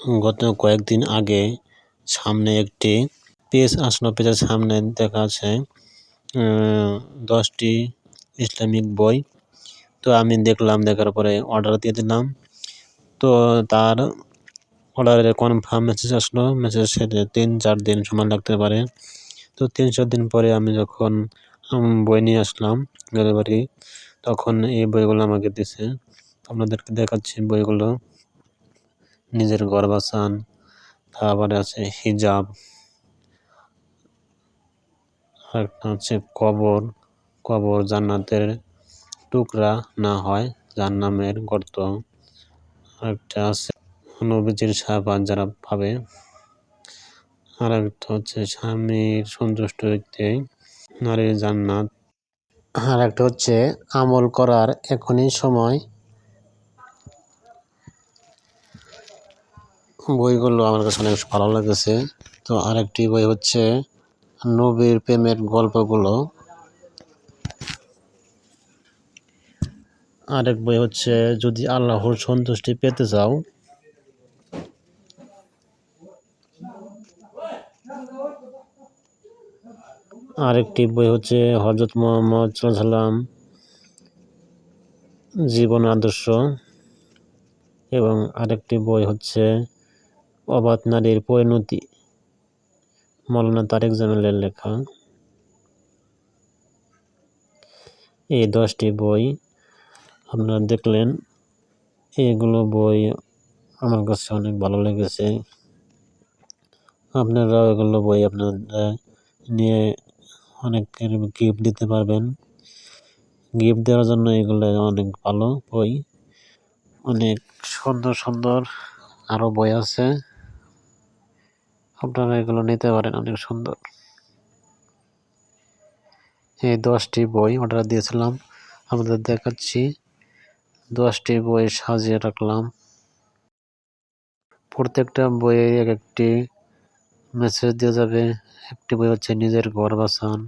গত কয়েকদিন আগে সামনে একটি পেজ আসলো পেজের সামনে দেখা আছে দশটি ইসলামিক বই। তো আমি দেখলাম, দেখার পরে অর্ডার দিয়ে দিলাম। তো তার অর্ডারের কনফার্ম মেসেজ আসলো। মেসেজ তিন চার দিন সময় লাগতে পারে। তো তিন চার দিন পরে আমি যখন বই নিয়ে আসলাম ডেলিভারি তখন এই বইগুলো আমাকে দিছে। আপনাদেরকে দেখাচ্ছি বইগুলো। নিজের বাঁচান তারপরে আছে হিজাব, আরেকটা হচ্ছে কবর কবর জান্নাতের টুকরা না হয় জান্নামের গর্ত। আরেকটা আছে নবীজির সাহাবাদ যারা পাবে আর একটা হচ্ছে স্বামীর সন্তুষ্ট হইতে নারীর জান্নাত। আর একটা হচ্ছে আমল করার এখনই সময়। বইগুলো আমার কাছে অনেক ভালো লেগেছে। তো আরেকটি বই হচ্ছে নবীর প্রেমের গল্পগুলো। আরেক বই হচ্ছে, যদি আল্লাহর সন্তুষ্টি পেতে চাও। আরেকটি বই হচ্ছে হজরত মোহাম্মদ সাল্লাম জীবন আদর্শ। এবং আরেকটি বই হচ্ছে অবাধ নারীর পরিণতি। মৌলানা তারেক জামিলের লেখা। এই দশটি বই আপনারা দেখলেন। এগুলো বই আমার কাছে অনেক ভালো লেগেছে। আপনারাও এগুলো বই আপনারা নিয়ে অনেকের গিফট দিতে পারবেন। গিফট দেওয়ার জন্য এগুলো অনেক ভালো বই। অনেক সুন্দর সুন্দর আরও বই আছে। আপনারা এগুলো নিতে পারেন, অনেক সুন্দর। এই দশটি বই অর্ডার দিয়েছিলাম আমাদের দেখাচ্ছি। দশটি বই সাজিয়ে রাখলাম। প্রত্যেকটা বইয়ে এক একটি মেসেজ দেওয়া যাবে। একটি বই হচ্ছে নিজের ঘর বাসান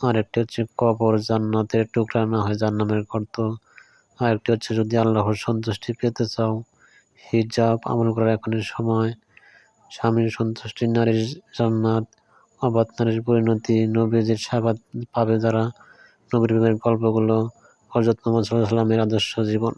আর একটি হচ্ছে কবর জান্নাতের টুকরা না হয় জান্নামের গর্ত আর একটি হচ্ছে যদি আল্লাহর সন্তুষ্টি পেতে চাও, হিজাব আমল করার এখনই সময়। স্বামীর সন্তুষ্টি, নারীর জান্নাত, অবাধ নারীর পরিণতি নবীজির সাবাদ পাবে যারা নবীর গল্পগুলো হজরত মোহাম্মদ সাল্লাহ সাল্লামের আদর্শ জীবন।